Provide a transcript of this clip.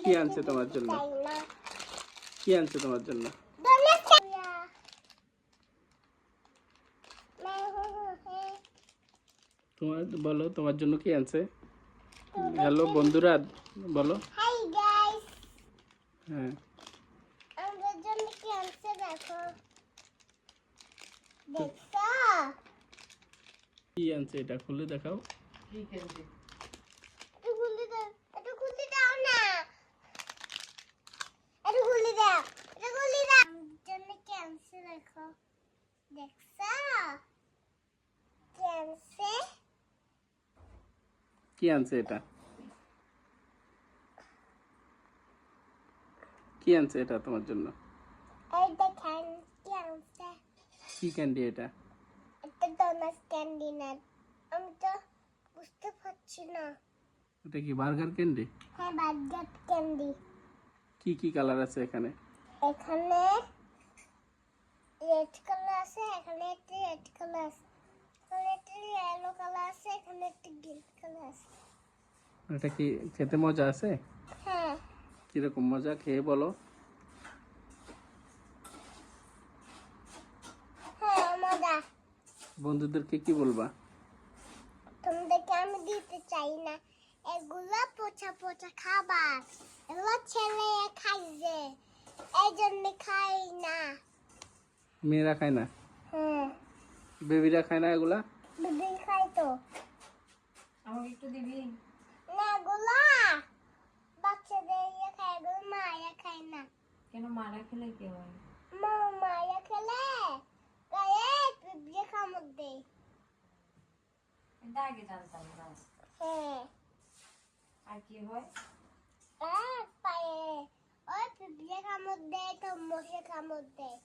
কি আনছে তোমার জন্য? কি আনছে তোমার জন্য? তোমার, বলো, তোমার জন্য কি আনছে? হ্যালো, বন্ধুরা, বলো। হ্যাঁ। কি আনছে এটা? খুলে দেখাও। ঠিক আছে। কি আনছে এটা? কি আনছে এটা তোমার জন্য? কি ক্যান্ডি এটা? বুঝতে পারছি না এটা কি বার্গার ক্যান্ডি হ্যাঁ বার্গার ক্যান্ডি কি কি কালার আছে এখানে? এখানে রেড কালার আছে এখানে একটা রেড কালার আছে এখানে একটা ইয়েলো কালার আছে এখানে একটা গ্রিন কালার আছে এটা কি খেতে মজা আছে? হ্যাঁ। কীরকম মজা খেয়ে বলো। হ্যাঁ বন্ধুদেরকে কি বলবা? তোমাদেরকে আমি দিতে চাই না। এগুলো পচা পচা খাবার। এগুলো ছেলে খাইছে। এই জন্য খাই না। মেয়েরা খায় না? হ্যাঁ। বেবিরা খায় না এগুলা? বেবি খাই তো। আমাকে একটু দিবি? না এগুলা বাচ্চাদের ইয়ে খায় এগুলো মায়া খায় না। কেন মারা খেলে কি হয়? মা মায়া খেলে গায়ে পিঁপড়ে কামড় দেয়। এটা আগে জানতাম না হ্যাঁ। আর কি হয় পায়ে। ওই পিঁপড়ে কামড় দেয় তো মশে কামড় দেয়।